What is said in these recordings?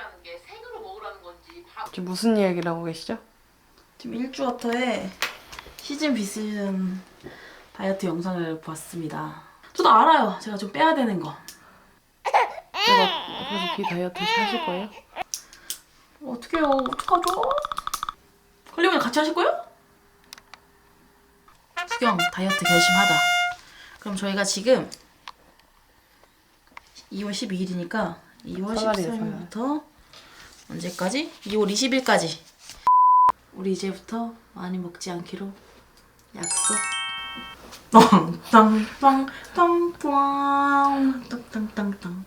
건강이라는 게 생으로 먹으라는 건지 밥 지금 무슨 이야기를 하고 계시죠? 지금 일주어터의 시즌 비시즌 다이어트 영상을 봤습니다. 저도 알아요. 제가 좀 빼야 되는 거. 제가 앞으로 비 다이어트 하실 거예요? 어떡해요. 어떡하죠? 걸리면 같이 하실 거예요? 수경 다이어트 결심하다. 그럼 저희가 지금 2월 12일이니까 2월 설날이에요, 13일부터 언제까지? 2월 20일까지. 우리 이제부터 많이 먹지 않기로 약속. 땅땅땅땅땅 땅땅땅땅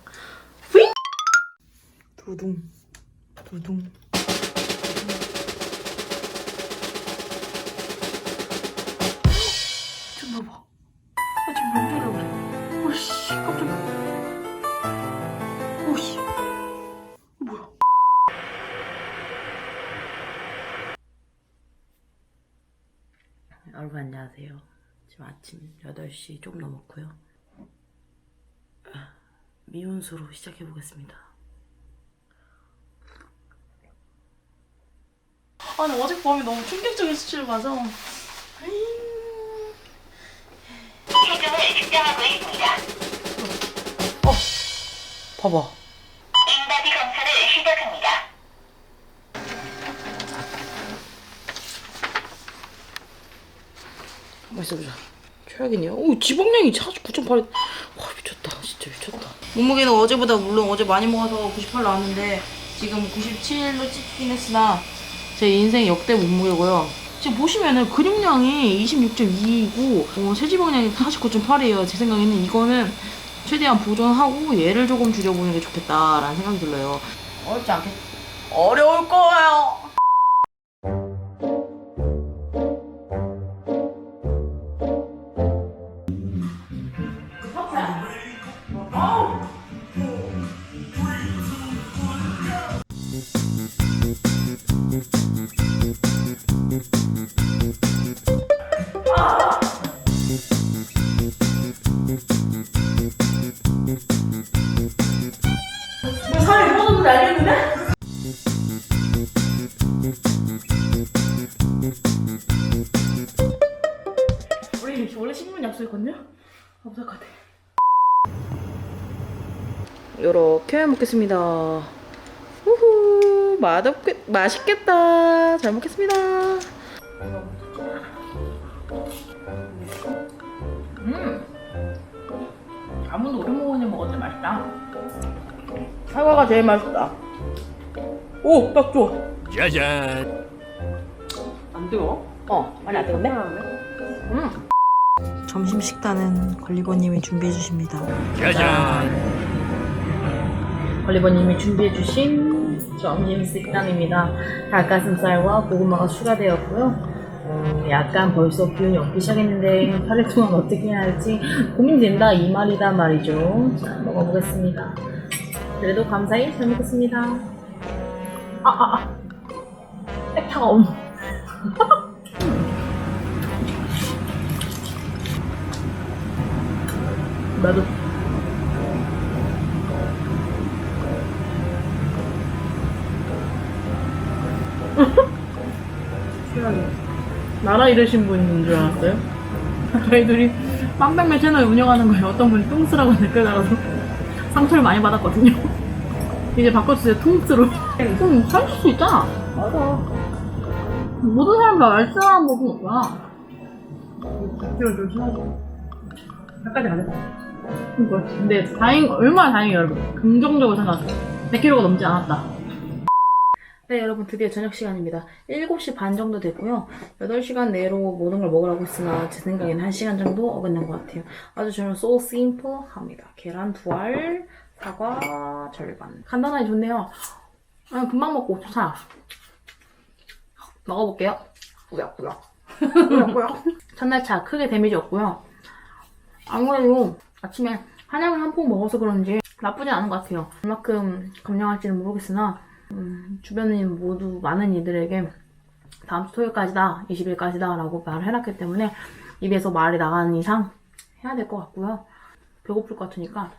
휘 두둥 두둥 안녕하세요. 지금 아침 8시 좀 넘었고요. 아, 미온수로 시작해 보겠습니다. 아니 어젯밤에 너무 충격적인 수치를 맞아 체중을 측정하고 있습니다. 봐봐 인바디 검사를 시작합니다. 한번 있어 보자. 최악이네요. 오, 지방량이 49.8. 와, 미쳤다. 진짜 미쳤다. 몸무게는 어제보다 물론 어제 많이 먹어서 98 나왔는데 지금 97로 찍긴 했으나 제 인생 역대 몸무게고요. 지금 보시면은 근육량이 26.2이고 어, 체지방량이 49.8이에요. 제 생각에는 이거는 최대한 보존하고 얘를 조금 줄여보는 게 좋겠다라는 생각이 들어요. 어렵지 않겠... 어려울 거예요. 우리 원래 신문 약속했거든요? 없을 것 같아. 요렇게 먹겠습니다. 우후, 맛없게, 맛있겠다. 잘 먹겠습니다. 음! 아무도 오래 먹으니 먹었는데 맛있다. 사과가 제일 맛있다. 오, 딱 좋아. 짜잔. 안 뜨거워? 어, 많이 안 뜨겁네? 음. 점심 식단은 걸리버님이 준비해 주십니다. 짜잔. 걸리버님이 준비해 주신 점심 식단입니다. 닭가슴살과 고구마가 추가되었고요. 음, 약간 벌써 기운이 없기 시작했는데 8일 동안 어떻게 해야 할지 고민된다 이 말이다 말이죠. 자, 먹어보겠습니다. 그래도 감사히 잘 먹겠습니다. 아, 아, 아. 에, 차가워. 나도 최악이야. 나라 잃으신 분인 줄 알았어요? 저희들이 빵백맨 채널 운영하는 거에 어떤 분이 뚱스라고 댓글 달아서 상처를 많이 받았거든요. 이제 바꿔주세요, 통스로. 좀 살릴 수 있잖아. 맞아. 모든 사람 다 법은 없구나. 이걸 좀 심하죠. 끝까지 가자. 근데 다행, 얼마나 다행이에요, 여러분. 긍정적으로 생각하세요. 100kg가 넘지 않았다. 네, 여러분 드디어 저녁 시간입니다. 7시 반 정도 됐고요. 8시간 내로 모든 걸 먹으라고 했으나 제 생각에는 1시간 정도 어긋난 것 같아요. 아주 저는 so simple합니다. 계란 두 알, 사과 절반. 간단하게 좋네요. 아, 금방 먹고 좋다. 먹어볼게요. 꾸역꾸역. 꾸역꾸역. 첫날 차 크게 데미지 없고요. 아무래도 아침에 한약을 한 포 먹어서 그런지 나쁘진 않은 것 같아요. 얼마큼 감량할지는 모르겠으나 음, 주변인 모두 많은 이들에게 다음 주 토요일까지다, 20일까지다 라고 말을 해놨기 때문에 입에서 말이 나가는 이상 해야 될 것 같고요. 배고플 것 같으니까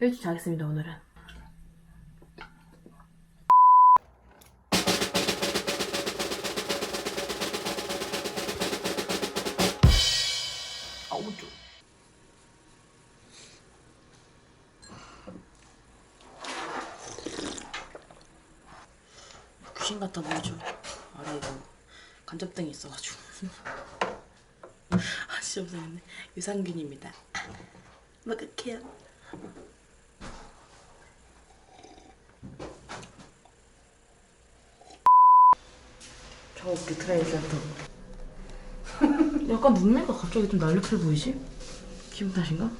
일찍 자겠습니다, 오늘은. 귀신 같아 보이죠? 아래 이거 간접등이 있어가지고 아 진짜 무서웠네 유산균입니다 먹을게요 저 어깨 트레이서도 약간 눈매가 갑자기 좀 날렵해 보이지? 기분 탓인가?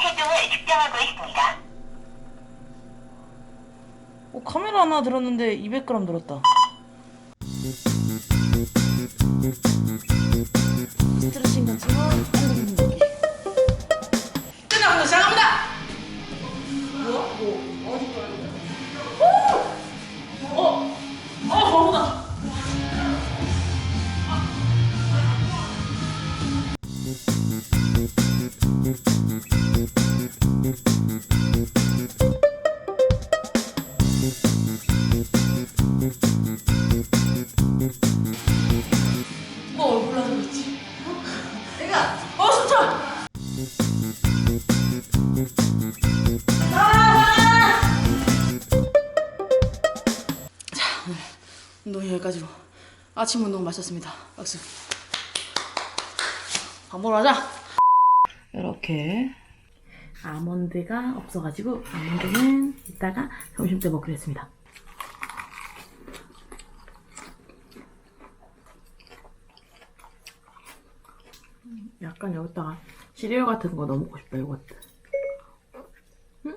체중을 측정하고 있습니다. 하나 들었는데 200g 들었다. 스트레칭 같은 거 아침 운동 마쳤습니다. 박수. 밥 먹으러 가자. 이렇게 아몬드가 없어가지고 아몬드는 이따가 점심 때 먹기로 했습니다. 약간 여기다가 시리얼 같은 거 넣어 먹고 싶다 요거트. 음?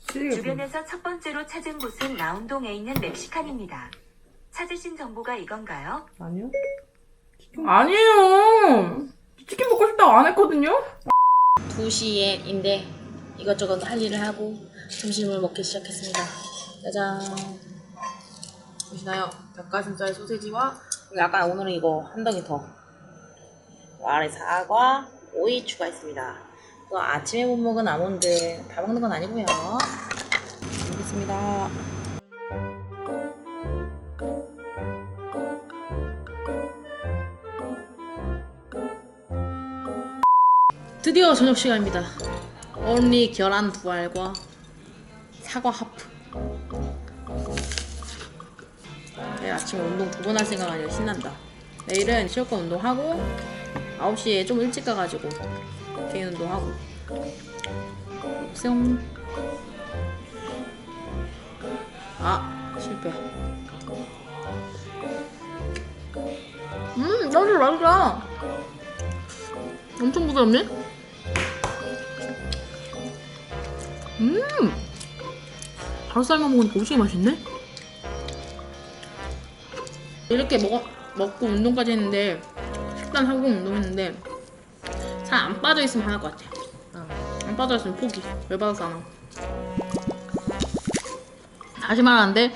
시리얼 주변에서 첫 번째로 찾은 곳은 라운동에 있는 멕시칸입니다. 찾으신 정보가 이건가요? 아니요? 아니에요. 치킨 먹고 싶다고 안 했거든요. 2시에인데 이것저것 할 일을 하고 점심을 먹기 시작했습니다. 짜잔. 보시나요? 닭가슴살 소세지와 그리고 약간 오늘은 이거 한 덩이 더. 아래 사과, 오이 추가했습니다. 아침에 못 먹은 아몬드 다 먹는 건 아니고요. 먹겠습니다. 드디어 저녁 시간입니다. 언니 계란 두 알과 사과 하프. 내일 아침에 운동 두 번 할 생각 아니라 신난다. 내일은 실컷 운동하고 9시에 좀 일찍 가가지고 개인 운동하고 뿅. 아 실패. 음 나도 맛있다. 엄청 부드럽네. 음! 바로 삶아 먹으니까 오지게 맛있네? 이렇게 먹어, 먹고 운동까지 했는데, 식단하고 운동했는데, 살 안 빠져있으면 하나것 같아. 안 빠져있으면 포기. 열받아서 안 하고. 다시 말하는데,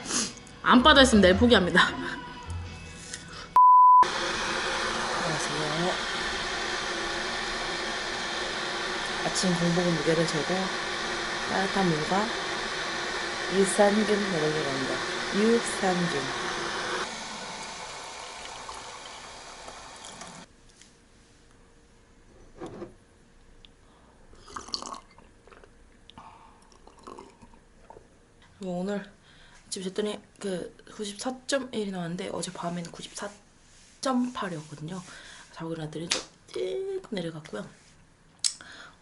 안 빠져있으면 내일 포기합니다. 안녕하세요. 아침 공복은 무게를 재고 따뜻한 물과 유산균 먹으려고 합니다. 유산균. 뭐 오늘 집에 쟀더니 그 94.1이 나왔는데 어제 밤에는 94.8이었거든요. 자고 일어났더니 조금 내려갔고요.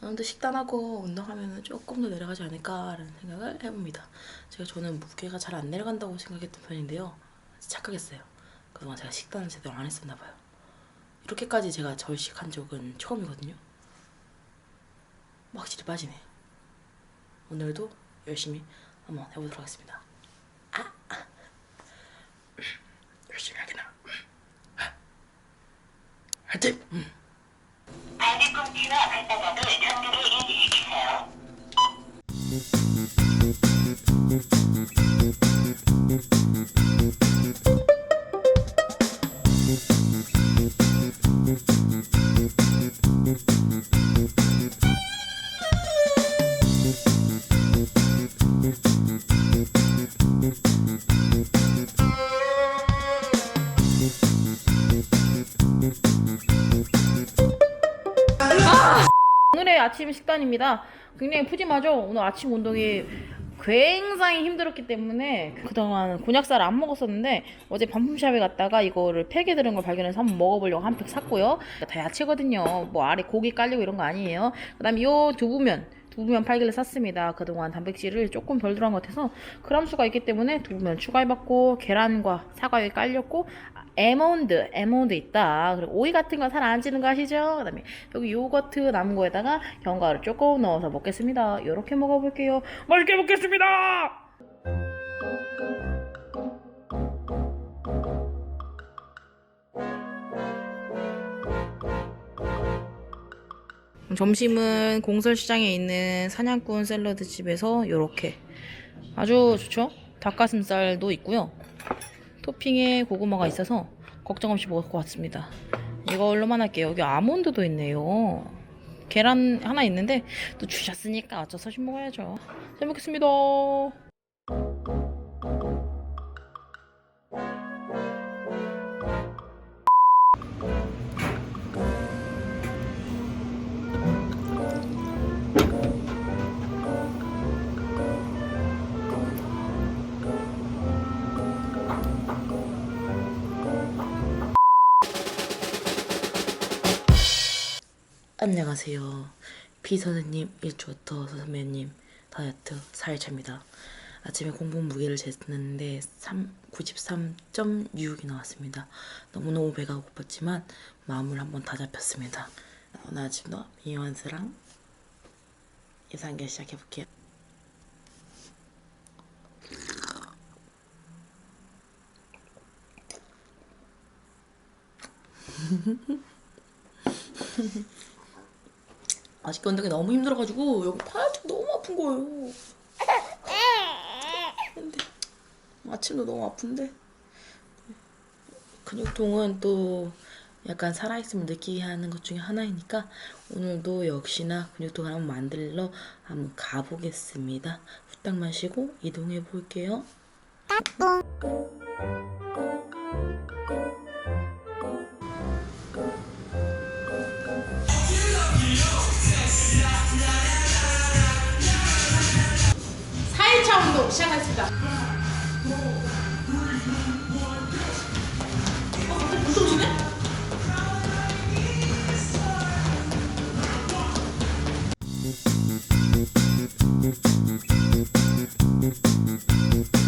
오늘도 식단하고 운동하면 조금 더 내려가지 않을까라는 생각을 해봅니다. 제가 저는 무게가 잘 안 내려간다고 생각했던 편인데요. 착각했어요. 그동안 제가 식단을 제대로 안 했었나 봐요. 이렇게까지 제가 절식한 적은 처음이거든요. 뭐 확실히 빠지네. 오늘도 열심히 한번 해보도록 하겠습니다. 아, 아. 열심히. 아. 하여튼 음. 아침 식단입니다. 굉장히 푸짐하죠? 오늘 아침 운동이 굉장히 힘들었기 때문에 그동안 곤약살을 안 먹었었는데 어제 반품샵에 갔다가 이거를 팩에 들은 걸 발견해서 한번 먹어보려고 한 팩 샀고요. 다 야채거든요. 뭐 아래 고기 깔리고 이런 거 아니에요. 그 다음에 요 두부면 두부면 팔기를 샀습니다. 그동안 단백질을 조금 덜 들어간 것 같아서 그람 수가 있기 때문에 두부면 추가해봤고 계란과 사과 여기 깔렸고 아, 에몬드 에몬드 있다. 그리고 오이 같은 거살안 찌는 거 아시죠? 그 다음에 여기 요거트 남은 거에다가 견과를 조금 넣어서 먹겠습니다. 이렇게 먹어볼게요. 맛있게 먹겠습니다. 점심은 공설시장에 있는 사냥꾼 샐러드 집에서 이렇게 아주 좋죠? 닭가슴살도 있고요. 토핑에 고구마가 있어서 걱정 없이 먹을 것 같습니다. 이걸로만 할게요. 여기 아몬드도 있네요. 계란 하나 있는데 또 주셨으니까 어쩔 수 없이 먹어야죠. 잘 먹겠습니다. 안녕하세요. 비선생님, 일주어터 선배님, 다이어트 4일차입니다. 아침에 공복 무게를 쟀는데 3, 93.6이 나왔습니다. 너무너무 배가 고팠지만 마음을 한번 다 잡혔습니다. 오늘 아침도 미완스랑 예상계 시작해볼게요. 아직 건너기 너무 힘들어가지고 여기 팔뚝 너무 아픈 거예요. 근데 아침도 너무 아픈데 근육통은 또 약간 살아있음을 느끼게 하는 것 중에 하나이니까 오늘도 역시나 근육통을 한번 만들러 한번 가보겠습니다. 후딱 마시고 이동해 볼게요. 오전 운동 이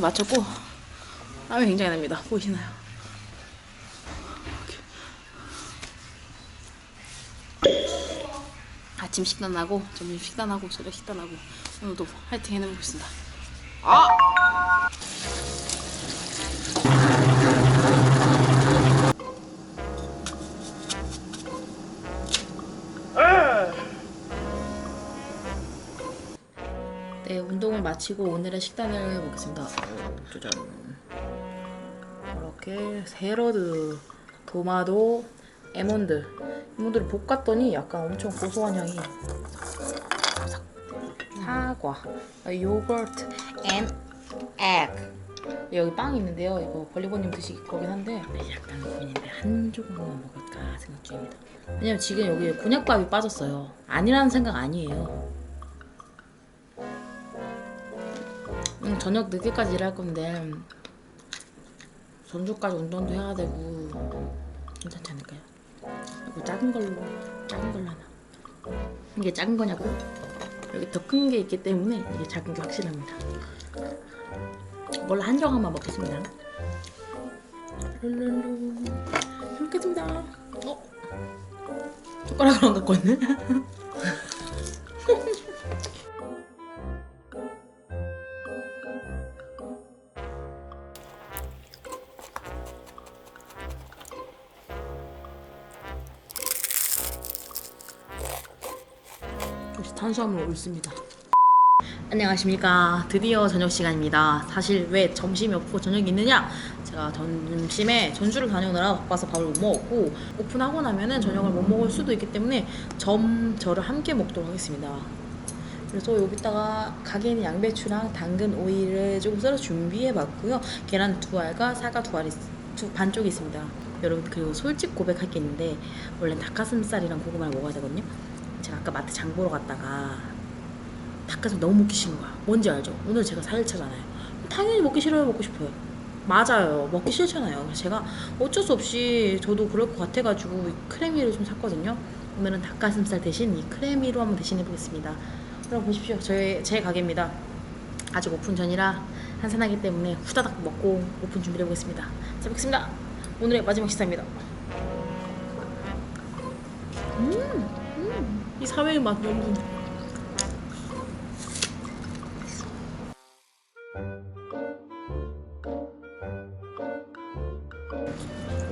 렇게 마쳤고 땀이 굉장히 납니다. 보이시나요? 아침 식단하고 점심 식단하고 저녁 식단하고 오늘도 화이팅 해내보겠습니다. 아! 마치고 오늘의 식단을 해보겠습니다. 오, 짜잔. 이렇게 샐러드, 도마도, 에몬드. 에몬드를 볶았더니 약간 엄청 고소한 향이. 사과, 요거트, 앤 egg. 여기 빵이 있는데요. 이거 벌리버님 드시기 거긴 한데 약간 고민인데 한 조각만 먹을까 생각 중입니다. 왜냐면 지금 여기에 곤약밥이 빠졌어요. 아니라는 생각 아니에요. 음, 저녁 늦게까지 일할 건데 전주까지 운동도 해야 되고 괜찮지 않을까요? 이거 작은 걸로 작은 걸로 하나 이게 작은 거냐고? 여기 더 큰 게 있기 때문에 이게 작은 게 확실합니다 이걸로 한 조각만 먹겠습니다 룰룰루 잘 먹겠습니다 어? 젓가락을 안 갖고 왔네 수화물 옳습니다. 안녕하십니까. 드디어 저녁 시간입니다. 사실 왜 점심이 없고 저녁이 있느냐? 제가 점심에 전주를 다녀오느라 바빠서 밥을 못 먹었고 오픈하고 나면은 저녁을 못 먹을 수도 있기 때문에 점 저를 함께 먹도록 하겠습니다. 그래서 여기다가 가게 있는 양배추랑 당근 오이를 조금 썰어 준비해 봤고요. 계란 두 알과 사과 두 알이 두 반쪽이 있습니다. 여러분 그리고 솔직 고백할 게 있는데 원래 닭가슴살이랑 고구마를 먹어야 되거든요. 제가 아까 마트 장 보러 갔다가 닭가슴 너무 먹기 싫은 거야. 뭔지 알죠? 오늘 제가 4일차잖아요. 당연히 먹기 싫어요, 먹고 싶어요. 맞아요. 먹기 싫잖아요. 그래서 제가 어쩔 수 없이 저도 그럴 것 같아가지고 이 크래미를 좀 샀거든요. 오늘은 닭가슴살 대신 이 크래미로 한번 대신해 보겠습니다. 여러분 보십시오. 저의 제 가게입니다. 아직 오픈 전이라 한산하기 때문에 후다닥 먹고 오픈 준비해 보겠습니다. 잘 먹겠습니다. 오늘의 마지막 식사입니다. 음, 음, 이 사회의 맛 너무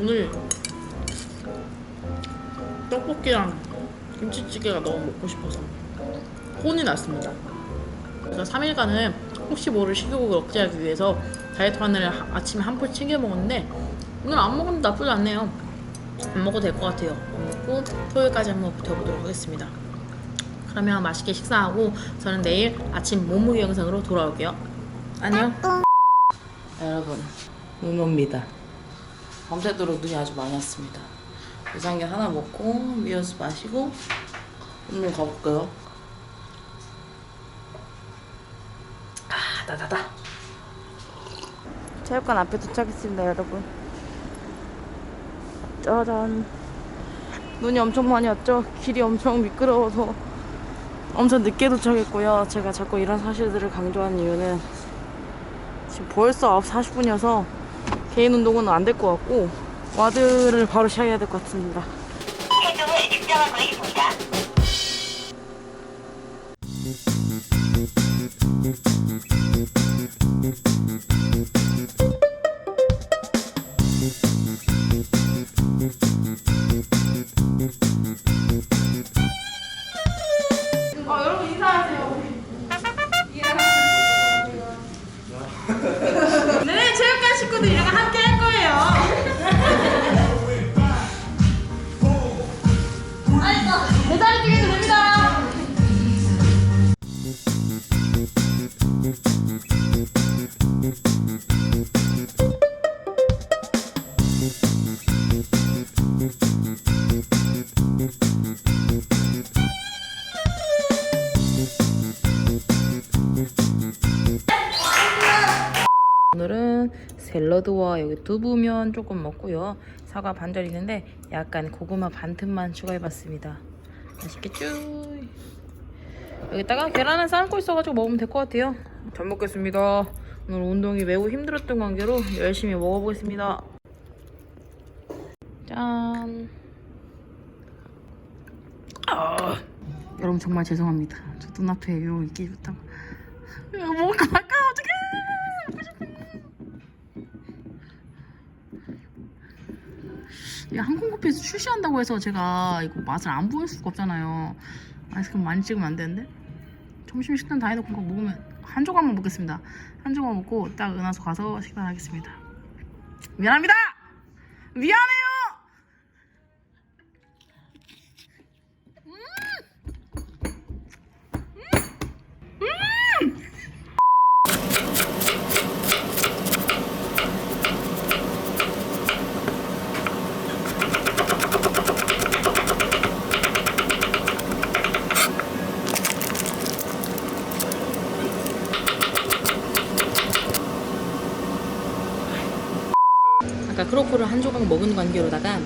오늘 떡볶이랑 김치찌개가 너무 먹고 싶어서 혼이 났습니다. 그래서 3일간은 혹시 모를 식욕을 억제하기 위해서 다이어트 하느라 하- 아침에 한 포 챙겨 먹었는데 오늘 안 먹으면 나쁘지 않네요. 안 먹어도 될 것 같아요. 안 먹고 토요일까지 한번 버텨보도록 하겠습니다. 그러면 맛있게 식사하고 저는 내일 아침 몸무게 영상으로 돌아올게요. 안녕. 여러분 눈 옵니다. 밤새도록 눈이 아주 많이 왔습니다. 유산균 하나 먹고 위어스 마시고 오늘 가볼까요? 아 나다다. 체육관 앞에 도착했습니다, 여러분. 짜잔. 눈이 엄청 많이 왔죠? 길이 엄청 미끄러워서 엄청 늦게 도착했고요. 제가 자꾸 이런 사실들을 강조하는 이유는 지금 벌써 9시 40분이어서 개인 운동은 안 될 것 같고 와드를 바로 시작해야 될 것 같습니다. 체중을 측정하고 있습니다. 샐러드와 여기 두부면 조금 먹고요. 사과 반절 있는데 약간 고구마 반 틈만 추가해봤습니다. 맛있겠죠? 여기다가 계란을 삶고 있어가지고 먹으면 될 것 같아요. 잘 먹겠습니다. 오늘 운동이 매우 힘들었던 관계로 열심히 먹어보겠습니다. 짠. 아, 여러분 정말 죄송합니다. 저 눈앞에 요 있기 좋다고. 야, 뭔가 아까 어떡해! 이 항공커피에서 출시한다고 해서 제가 이거 맛을 안 보일 수가 없잖아요. 아이스크림 많이 찍으면 안 되는데. 점심 식단 다 해놓고 먹으면 한 조각만 먹겠습니다. 한 조각 먹고 딱 은하수 가서 식단하겠습니다. 미안합니다. 미안해 크로커를 한 조각 먹은 관계로다가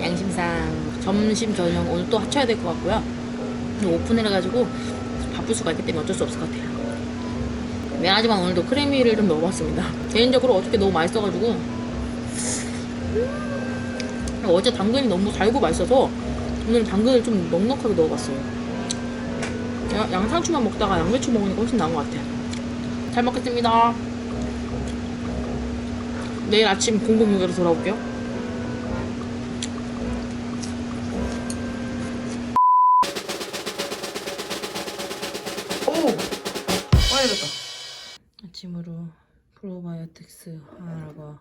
양심상 점심 저녁 오늘 또 합쳐야 될 것 같고요. 근데 오픈을 해가지고 바쁠 수가 있기 때문에 어쩔 수 없을 것 같아요. 미안하지만 오늘도 크래미를 좀 넣어봤습니다. 개인적으로 어저께 너무 맛있어가지고 음, 어제 당근이 너무 달고 맛있어서 오늘 당근을 좀 넉넉하게 넣어봤어요. 야- 양상추만 먹다가 양배추 먹으니까 훨씬 나은 것 같아요. 잘 먹겠습니다. 내일 아침 006으로 돌아올게요. 오! 프로바이오틱스 하나라고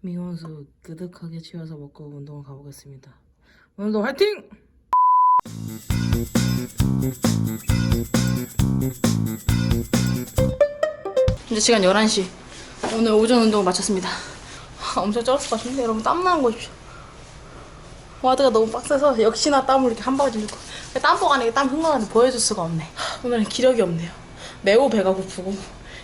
미온수 그득하게 채워서 먹고 운동을 가보겠습니다. 오늘도 화이팅! 이제 시간 11시. 오늘 오전 운동을 마쳤습니다. 아, 엄청 쩔었을 것 같은데 여러분 땀나는 거 보십시오. 와드가 너무 빡세서 역시나 땀을 이렇게 한 바가지 넣고 땀복 안에 땀 흘러가는데 보여줄 수가 없네. 오늘은 기력이 없네요. 매우 배가 고프고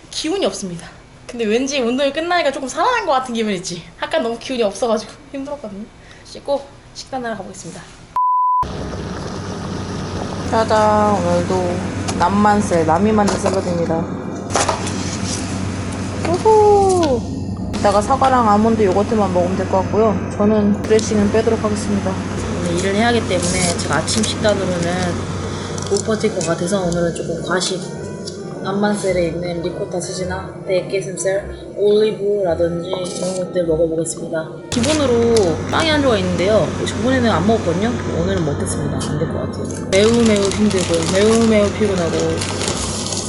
기운이 없습니다. 근데 왠지 운동이 끝나니까 조금 살아난 것 같은 기분이지. 아까 너무 기운이 없어가지고 힘들었거든요. 씻고 식단하러 가보겠습니다. 짜잔 오늘도 남만 셀 남이 만든 샐러드입니다. 우후 이따가 사과랑 아몬드 요거트만 먹으면 될 것 같고요. 저는 드레싱은 빼도록 하겠습니다. 오늘 일을 해야 하기 때문에 제가 아침 식단으로는 못 버틸 것 같아서 오늘은 조금 과식 남만셀에 있는 리코타 치즈나 대게슴살, 올리브라든지 이런 것들 먹어보겠습니다. 기본으로 빵이 한 조각 있는데요. 저번에는 안 먹었거든요. 오늘은 먹겠습니다. 안 될 것 같아요. 매우 매우 힘들고 매우 매우 피곤하고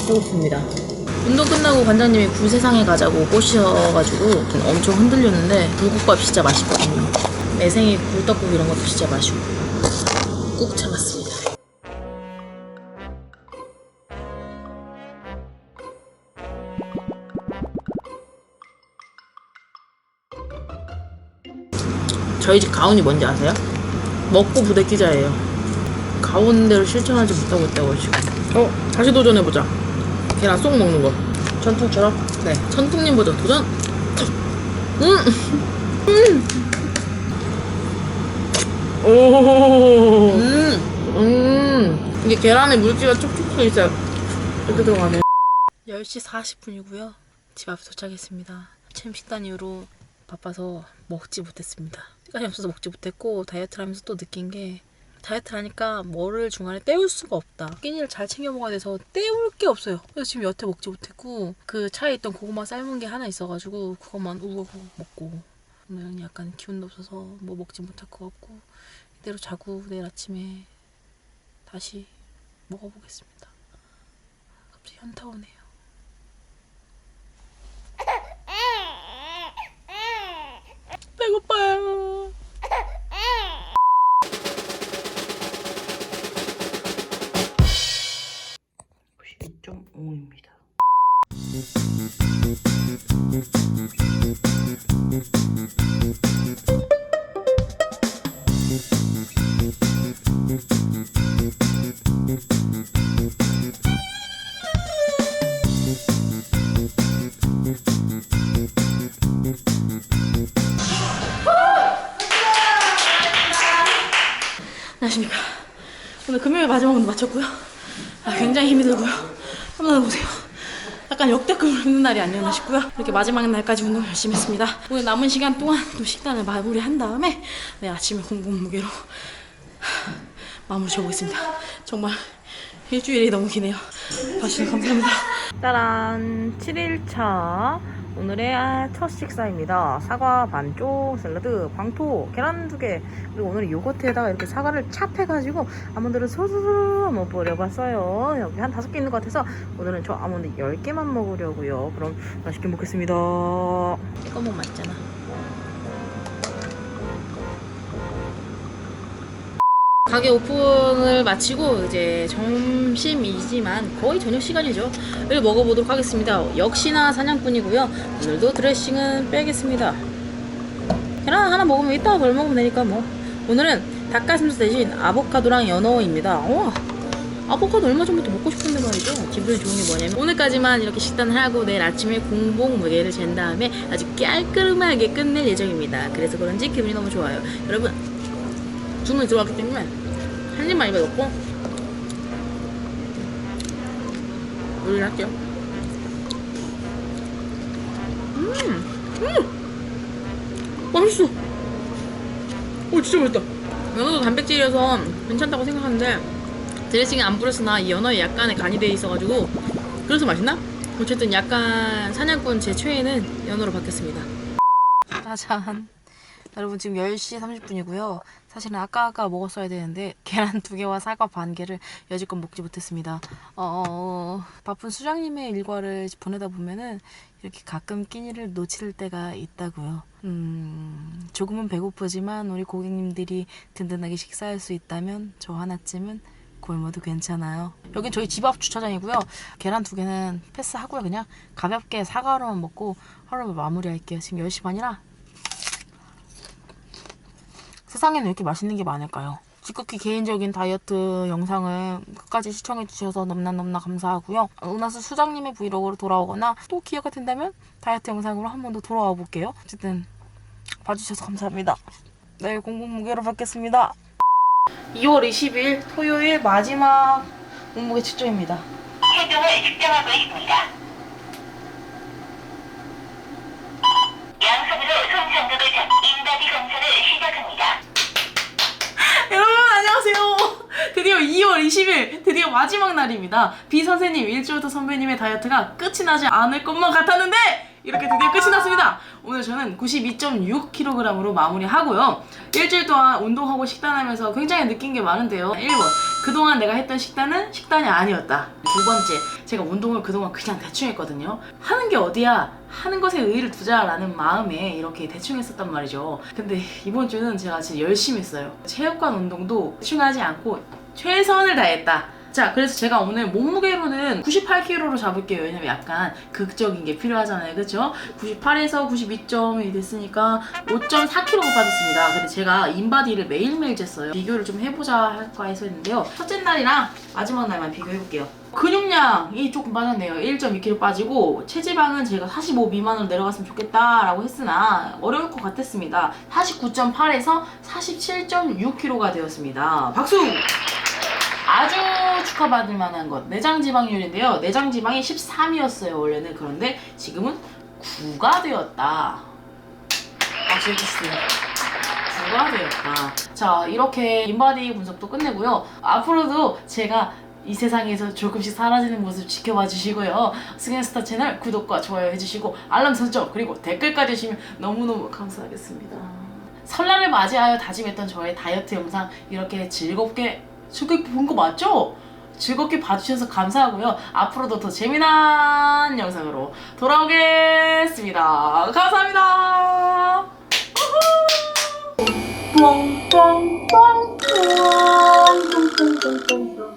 배고픕니다. 운동 끝나고 관장님이 구세상에 가자고 꼬시셔가지고 엄청 흔들렸는데 불국밥 진짜 맛있거든요. 매생이 굴떡국 이런 것도 진짜 맛있고 꾹 참았습니다. 저희 집 가훈이 뭔지 아세요? 먹고 부대끼자예요. 가훈대로 실천하지 못하고 있다고 지금. 어, 다시 도전해보자. 계란 쏙 먹는 거. 전통처럼? 네. 천통님 버전 도전! 음! 음! 오! 음! 음! 이게 계란에 물기가 촉촉 있어요. 이렇게 들어가네. 10시 40분이고요. 집 앞에 도착했습니다. 아침 식단 이후로 바빠서 먹지 못했습니다. 시간이 없어서 먹지 못했고 다이어트를 하면서 또 느낀 게 다이어트를 하니까 뭐를 중간에 때울 수가 없다. 끼니를 잘 챙겨 먹어야 돼서 때울 게 없어요. 그래서 지금 여태 먹지 못했고 그 차에 있던 고구마 삶은 게 하나 있어가지고 그것만 우거우거 먹고 오늘은 약간 기운도 없어서 뭐 먹지 못할 것 같고 이대로 자고 내일 아침에 다시 먹어보겠습니다. 갑자기 현타 오네요. 마쳤고요. 아, 굉장히 힘이 들고요. 한번 보세요. 약간 역대급으로 힘든 날이 아니었나 싶고요. 이렇게 마지막 날까지 운동 열심히 했습니다. 오늘 남은 시간 동안 또 식단을 마무리한 다음에 내일 아침에 공복 무게로 마무리 줘보겠습니다. 정말 일주일이 너무 기네요. 봐주셔서 감사합니다. 따란 7일차 오늘의 첫 식사입니다. 사과 반쪽, 샐러드, 광토, 계란 두 개, 그리고 오늘 요거트에다가 이렇게 사과를 찹 해가지고 아몬드를 소소소 한번 뿌려봤어요. 여기 한 다섯 개 있는 것 같아서 오늘은 저 아몬드 열 개만 먹으려고요. 그럼 맛있게 먹겠습니다. 이거 뭐 맞잖아. 가게 오픈을 마치고 이제 점심이지만 거의 저녁 시간이죠. 를 먹어보도록 하겠습니다. 역시나 사냥꾼이고요. 오늘도 드레싱은 빼겠습니다. 계란 하나 먹으면 이따가 덜 먹으면 되니까 뭐. 오늘은 닭가슴살 대신 아보카도랑 연어입니다. 와, 아보카도 얼마 전부터 먹고 싶은데 말이죠. 기분이 좋은 게 뭐냐면 오늘까지만 이렇게 식단을 하고 내일 아침에 공복 무게를 잰 다음에 아주 깔끔하게 끝낼 예정입니다. 그래서 그런지 기분이 너무 좋아요. 여러분 주문이 들어왔기 때문에 한 입만 입에 넣고 요리를 할게요. 음, 음, 맛있어. 오, 진짜 맛있다. 연어도 단백질이어서 괜찮다고 생각하는데 드레싱에 안 뿌렸으나 이 연어에 약간의 간이 돼 있어가지고 그래서 맛있나? 어쨌든 약간 사냥꾼 제 최애는 연어로 바뀌었습니다. 짜잔. 여러분 지금 10시 30분이고요. 사실은 아까 아까 먹었어야 되는데 계란 두 개와 사과 반 개를 여지껏 먹지 못했습니다. 어, 바쁜 수장님의 일과를 보내다 보면은 이렇게 가끔 끼니를 놓칠 때가 있다고요. 음, 조금은 배고프지만 우리 고객님들이 든든하게 식사할 수 있다면 저 하나쯤은 굶어도 괜찮아요. 여긴 저희 집 앞 주차장이고요. 계란 두 개는 패스하고요. 그냥 가볍게 사과로만 먹고 하루 마무리할게요. 지금 10시 반이라 세상에는 왜 이렇게 맛있는 게 많을까요? 지극히 개인적인 다이어트 영상을 끝까지 시청해주셔서 너무나 감사하고요. 은하수 수장님의 브이로그로 돌아오거나 또 기회가 된다면 다이어트 영상으로 한 번 더 돌아와 볼게요. 어쨌든 봐주셔서 감사합니다. 내일 공복 무게로 뵙겠습니다. 2월 20일 토요일 마지막 몸무게 측정입니다. 체중을 측정하고 있습니다. 양손으로 손 장갑을 잡 인바디 검사를 시작합니다. 여러분 안녕하세요. 드디어 2월 20일 드디어 마지막 날입니다. 비 선생님 일주일도 선배님의 다이어트가 끝이 나지 않을 것만 같았는데 이렇게 드디어 끝이 났습니다. 오늘 저는 92.6kg으로 마무리하고요. 일주일 동안 운동하고 식단하면서 굉장히 느낀 게 많은데요. 1번 그동안 내가 했던 식단은 식단이 아니었다. 두 번째 제가 운동을 그동안 그냥 대충 했거든요. 하는 게 어디야? 하는 것에 의의를 두자라는 마음에 이렇게 대충 했었단 말이죠. 근데 이번 주는 제가 진짜 열심히 했어요. 체육관 운동도 대충 하지 않고 최선을 다했다. 자, 그래서 제가 오늘 몸무게로는 98kg로 잡을게요. 왜냐면 약간 극적인 게 필요하잖아요. 그쵸? 98에서 92점이 됐으니까 5.4kg가 빠졌습니다. 근데 제가 인바디를 매일매일 쟀어요. 비교를 좀 해보자 할까 해서 했는데요. 첫째 날이랑 마지막 날만 비교해볼게요. 근육량이 조금 빠졌네요. 1.2kg 빠지고 체지방은 제가 45 미만으로 내려갔으면 좋겠다라고 했으나 어려울 것 같았습니다. 49.8에서 47.6kg가 되었습니다. 박수! 아주 축하받을 만한 것 내장 지방률인데요. 내장 지방이 13이었어요 원래는 그런데 지금은 9가 되었다. 박수 해주세요. 9가 되었다. 자 이렇게 인바디 분석도 끝내고요. 앞으로도 제가 이 세상에서 조금씩 사라지는 모습 지켜봐 주시고요. 승현스타 채널 구독과 좋아요 해주시고 알람 설정 그리고 댓글까지 주시면 너무너무 감사하겠습니다. 설날을 맞이하여 다짐했던 저의 다이어트 영상 이렇게 즐겁게 즐겁게 본 거 맞죠? 즐겁게 봐주셔서 감사하고요. 앞으로도 더 재미난 영상으로 돌아오겠습니다. 감사합니다. 뽕뽕뽕뽕뽕뽕뽕뽕뽕